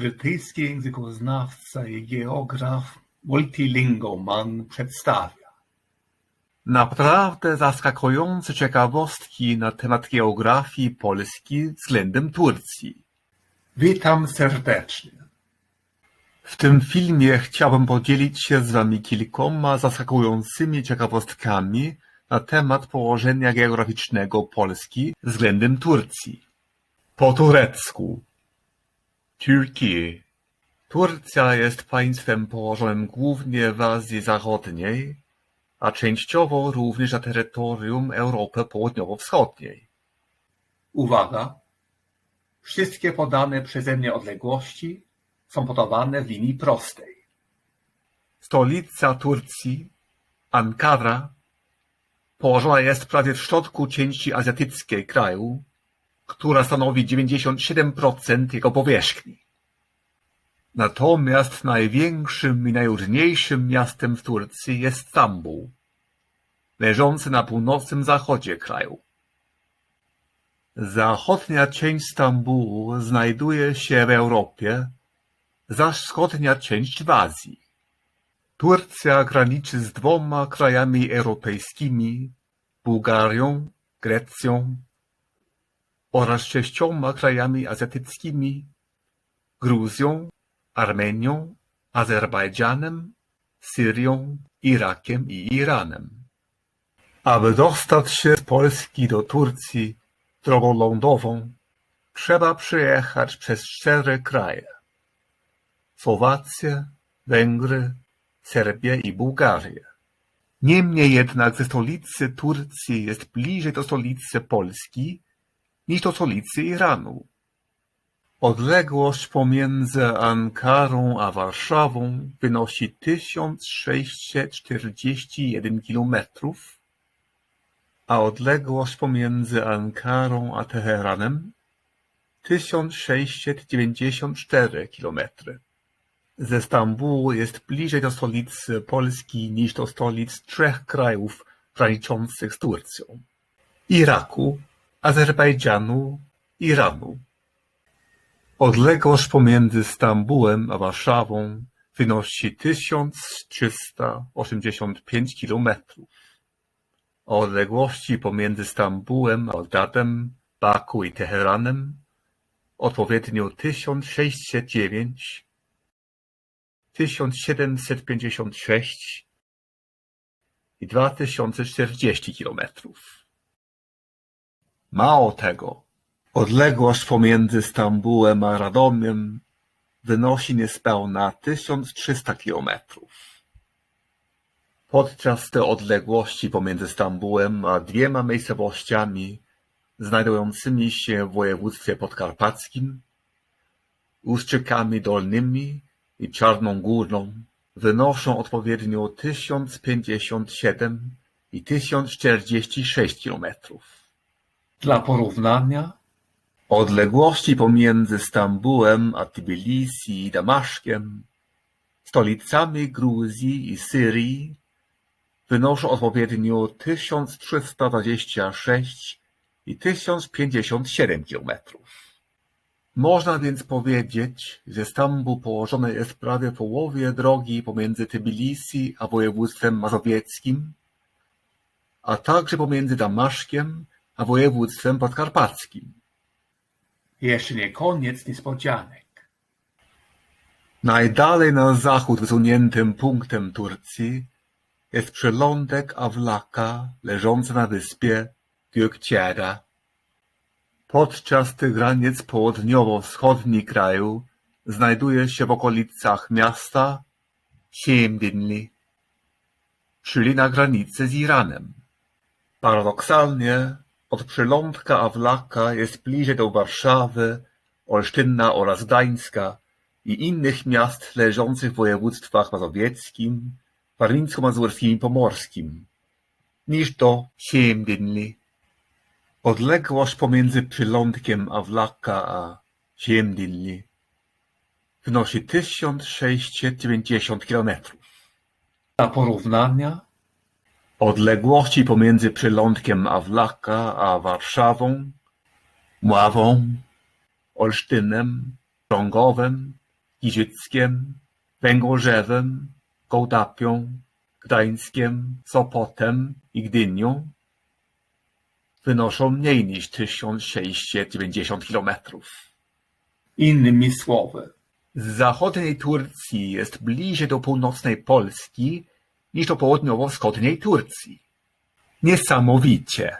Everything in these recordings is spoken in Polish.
Brytyjski językoznawca i geograf Multilingoman przedstawia Naprawdę zaskakujące ciekawostki na temat geografii Polski względem Turcji. Witam serdecznie. W tym filmie chciałbym podzielić się z Wami kilkoma zaskakującymi ciekawostkami na temat położenia geograficznego Polski względem Turcji. Po turecku Türkiye Turcja jest państwem położonym głównie w Azji Zachodniej, a częściowo również na terytorium Europy Południowo-Wschodniej. Uwaga! Wszystkie podane przeze mnie odległości są podawane w linii prostej. Stolica Turcji, Ankara, położona jest prawie w środku części azjatyckiej kraju, która stanowi 97% jego powierzchni. Natomiast największym i najróżniejszym miastem w Turcji jest Stambuł, leżący na północnym zachodzie kraju. Zachodnia część Stambułu znajduje się w Europie, zaś wschodnia część w Azji. Turcja graniczy z dwoma krajami europejskimi, Bułgarią, Grecją oraz sześcioma krajami azjatyckimi, Gruzją, Armenią, Azerbejdżanem, Syrią, Irakiem i Iranem. Aby dostać się z Polski do Turcji drogą lądową, trzeba przejechać przez cztery kraje: Słowację, Węgry, Serbię i Bułgarię. Niemniej jednak ze stolicy Turcji jest bliżej do stolicy Polski stolicy Iranu. Odległość pomiędzy Ankarą a Warszawą wynosi tysiąc sześćset czterdzieści jeden kilometrów, a odległość pomiędzy Ankarą a Teheranem tysiąc sześćset dziewięćdziesiąt cztery kilometry. Ze Stambułu jest bliżej do stolicy Polski niż do stolic trzech krajów graniczących z Turcją: Iraku, Azerbejdżanu, Iranu. Odległość pomiędzy Stambułem a Warszawą wynosi tysiąc trzysta osiemdziesiąt pięć kilometrów, odległości pomiędzy Stambułem a Baku i Teheranem odpowiednio tysiąc sześćset dziewięć, tysiąc siedemset pięćdziesiąt sześć i dwa tysiące czterdzieści kilometrów. Mało tego, odległość pomiędzy Stambułem a Radomiem wynosi niespełna tysiąc trzysta kilometrów. Podczas tej odległości pomiędzy Stambułem a dwiema miejscowościami znajdującymi się w województwie podkarpackim, Ustrzykami Dolnymi i Czarną Górną wynoszą odpowiednio tysiąc pięćdziesiąt siedem i tysiąc czterdzieści sześć kilometrów. Dla porównania Odległości pomiędzy Stambułem a Tbilisi i Damaszkiem, stolicami Gruzji i Syrii, wynoszą odpowiednio tysiąc trzysta dwadzieścia sześć i tysiąc pięćdziesiąt siedem kilometrów. Można więc powiedzieć, że Stambuł położony jest prawie w połowie drogi pomiędzy Tbilisi a województwem mazowieckim, a także pomiędzy Damaszkiem a województwem podkarpackim. jeszcze nie koniec niespodzianek. Najdalej na zachód wysuniętym punktem Turcji jest przylądek Awlaka leżący na wyspie Gökçeada. Podczas tych granic południowo-wschodni kraju znajduje się w okolicach miasta Siemdinli, czyli na granicy z Iranem. Paradoksalnie od przylądka Awlaka jest bliżej do Warszawy, Olsztyna oraz Gdańska i innych miast leżących w województwach mazowieckim, warmińsko-mazurskim i pomorskim, niż do Siemdinli. Odległość pomiędzy przylądkiem Awlaka a Siemdinli wynosi tysiąc sześćset dziewięćdziesiąt kilometrów. Dla porównania Odległości pomiędzy przylądkiem Awlaka a Warszawą, Mławą, Olsztynem, Rągowem Giżyckiem, Węgorzewem, Kołdapią, Gdańskiem, Sopotem i Gdynią wynoszą mniej niż 1690 kilometrów. Innymi słowy, Z zachodniej Turcji jest bliżej do północnej Polski niż do południowo-wschodniej Turcji. Niesamowicie.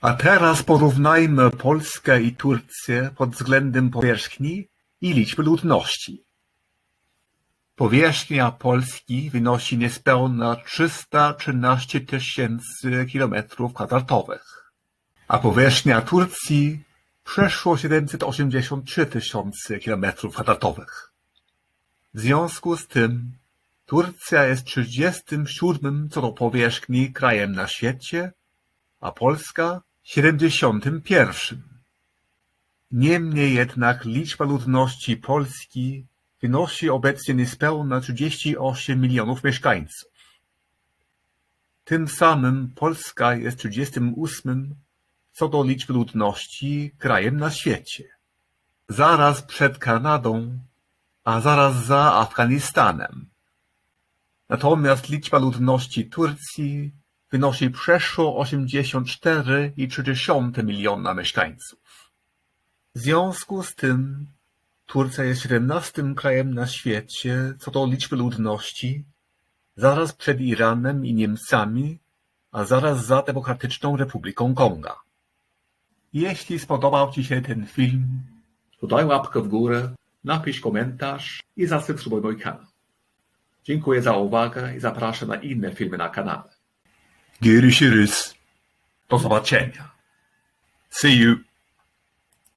A teraz porównajmy Polskę i Turcję pod względem powierzchni i liczby ludności. Powierzchnia Polski wynosi niespełna 313 tysięcy kilometrów kwadratowych, a powierzchnia Turcji przeszło 783 tysiące kilometrów kwadratowych. W związku z tym Turcja jest 37 co do powierzchni krajem na świecie, a Polska 71. Niemniej jednak liczba ludności Polski wynosi obecnie niespełna 38 milionów mieszkańców. Tym samym Polska jest 38 co do liczby ludności krajem na świecie. Zaraz przed Kanadą, a zaraz za Afganistanem. Natomiast liczba ludności Turcji wynosi przeszło 84,3 miliona mieszkańców. W związku z tym Turcja jest 17 krajem na świecie co do liczby ludności, zaraz przed Iranem i Niemcami, a zaraz za Demokratyczną Republiką Konga. Jeśli spodobał Ci się ten film, to daj łapkę w górę, napisz komentarz i zasubskrybuj mój kanał. Dziękuję za uwagę i zapraszam na inne filmy na kanale. Görüşürüz. Do zobaczenia. See you.